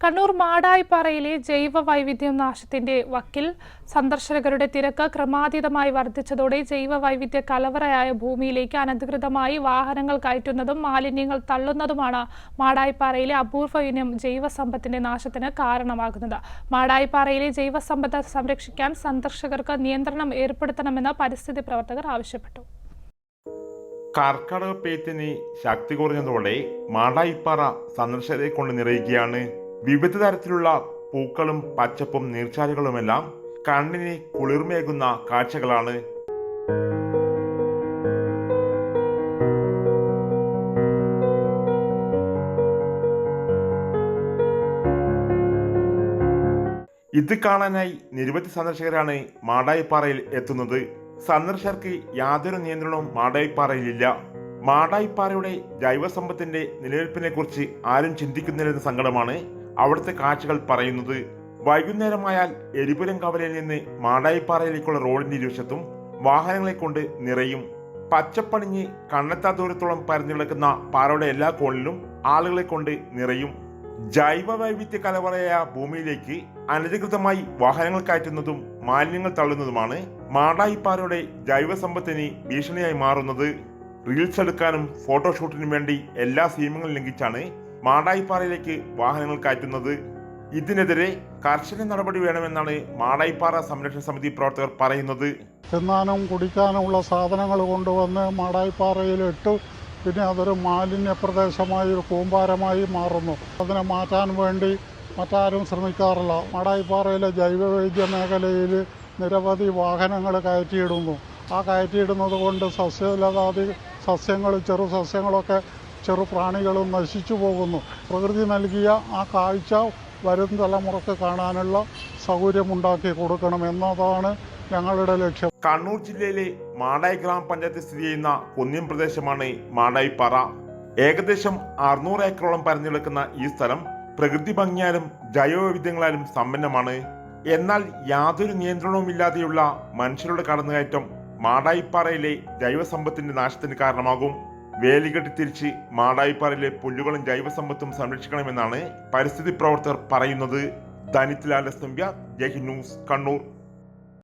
കണ്ണൂർ മാടായിപ്പാറയിലെ ജൈവ വൈവിധ്യം നാശത്തിന്റെ വക്കിൽ സന്ദർശകരുടെ തിരക്ക് ക്രമാതീതമായി വർദ്ധിച്ചതോടെ ജൈവ വൈവിധ്യ കലവറയായ ഭൂമിയിലേക്ക് അനധികൃതമായി വാഹനങ്ങൾ കയറ്റുന്നതും മാലിന്യങ്ങൾ തള്ളുന്നതുമാണ് മാടായിപ്പാറയിലെ അപൂർവ ഇനം ജൈവസമ്പത്തിന്റെ നാശത്തിന് കാരണമാകുന്നത്. മാടായിപ്പാറയിലെ ജൈവസമ്പത്ത് സംരക്ഷിക്കാൻ സന്ദർശകർക്ക് നിയന്ത്രണം ഏർപ്പെടുത്തണമെന്ന് പരിസ്ഥിതി പ്രവർത്തകർ ആവശ്യപ്പെട്ടു. കർക്കടക പേറ്റിന് ശക്തി കുറഞ്ഞതോടെ മാടായിപ്പാറ സന്ദർശകരെ കൊണ്ട് നിറയുകയാണ് വിവിധ തരത്തിലുള്ള പൂക്കളും പച്ചപ്പും നീർച്ചാലുകളുമെല്ലാം കണ്ണിന് കുളിർമേകുന്ന കാഴ്ചകളാണ്. ഇത് കാണാനായി നിരവധി സന്ദർശകരാണ് മാടായിപ്പാറയിൽ എത്തുന്നത്. സന്ദർശകർക്ക് യാതൊരു നിയന്ത്രണവും മാടായിപ്പാറയിലില്ല. മാടായിപ്പാറയുടെ ജൈവസമ്പത്തിന്റെ നിലനിൽപ്പിനെ കുറിച്ച് ആരും ചിന്തിക്കുന്നില്ലെന്ന സങ്കടമാണ് അവിടുത്തെ കാഴ്ചകൾ പറയുന്നത് വൈകുന്നേരമായാൽ എരിപുരം കവലയിൽ നിന്ന് മാടായിപ്പാറയിലേക്കുള്ള റോഡിന്റെ ഇരുവശത്തും വാഹനങ്ങളെ കൊണ്ട് നിറയും. പച്ചപ്പണിഞ്ഞ് കണ്ണെത്താ ദൂരത്തോളം പരന്നു കിടക്കുന്ന പാറയുടെ എല്ലാ കോണിലും ആളുകളെ കൊണ്ട് നിറയും. ജൈവ വൈവിധ്യ കലവറയായ ഭൂമിയിലേക്ക് അനധികൃതമായി വാഹനങ്ങൾ കയറ്റുന്നതും മാലിന്യങ്ങൾ തള്ളുന്നതുമാണ് മാടായിപ്പാറയുടെ ജൈവ സമ്പത്തിന് ഭീഷണിയായി മാറുന്നത്. റീൽസ് എടുക്കാനും ഫോട്ടോഷൂട്ടിനും വേണ്ടി എല്ലാ സീമങ്ങളും ലംഘിച്ചാണ് മാടായിപ്പാറയിലേക്ക് വാഹനങ്ങൾ കയറ്റുന്നത് ഇതിനെതിരെ കർശന നടപടി വേണമെന്നാണ് മാടായിപ്പാറ സംരക്ഷണ സമിതി പ്രവർത്തകർ പറയുന്നത്. തിന്നാനും കുടിക്കാനുമുള്ള സാധനങ്ങൾ കൊണ്ടുവന്ന് മാടായിപ്പാറയിലിട്ട് പിന്നെ അതൊരു മാലിന്യ പ്രദേശമായി ഒരു കൂമ്പാരമായി മാറുന്നു. അതിനെ മാറ്റാൻ വേണ്ടി മറ്റാരും ശ്രമിക്കാറില്ല. മാടായിപ്പാറയിലെ ജൈവവൈദ്യ മേഖലയിൽ നിരവധി വാഹനങ്ങൾ കയറ്റിയിടുന്നു. ആ കയറ്റിയിടുന്നത് കൊണ്ട് സസ്യലതാദി സസ്യങ്ങൾ ചെറു സസ്യങ്ങളൊക്കെ ചെറു പ്രാണികളും നശിച്ചു പോകുന്നു. പ്രകൃതി നൽകിയ ആ കാഴ്ച വരും തലമുറയ്ക്ക് കാണാനുള്ള സൗകര്യമുണ്ടാക്കി കൊടുക്കണം എന്നതാണ് ഞങ്ങളുടെ ലക്ഷ്യം. കണ്ണൂർ ജില്ലയിലെ മാടായി ഗ്രാമപഞ്ചായത്ത് സ്ഥിതി ചെയ്യുന്ന കുന്നിൻ പ്രദേശമാണ് മാടായിപ്പാറ ഏകദേശം അറുന്നൂറ് ഏക്കറോളം പരന്നു കിടക്കുന്ന ഈ സ്ഥലം പ്രകൃതി ഭംഗിയാലും ജൈവവൈവിധ്യങ്ങളാലും സമ്പന്നമാണ്. എന്നാൽ യാതൊരു നിയന്ത്രണവുമില്ലാതെയുള്ള മനുഷ്യരുടെ കടന്നുകയറ്റം മാടായിപ്പാറയിലെ ജൈവസമ്പത്തിന്റെ നാശത്തിന് കാരണമാകും. വേലികെട്ടി തിരിച്ച് മാടായിപ്പാറയിലെ പുല്ലുകളും ജൈവസമ്പത്തും സംരക്ഷിക്കണമെന്നാണ് പരിസ്ഥിതി പ്രവർത്തകർ പറയുന്നത്. ധനിത്തിലാൽ എസ് ന്യൂസ് കണ്ണൂർ.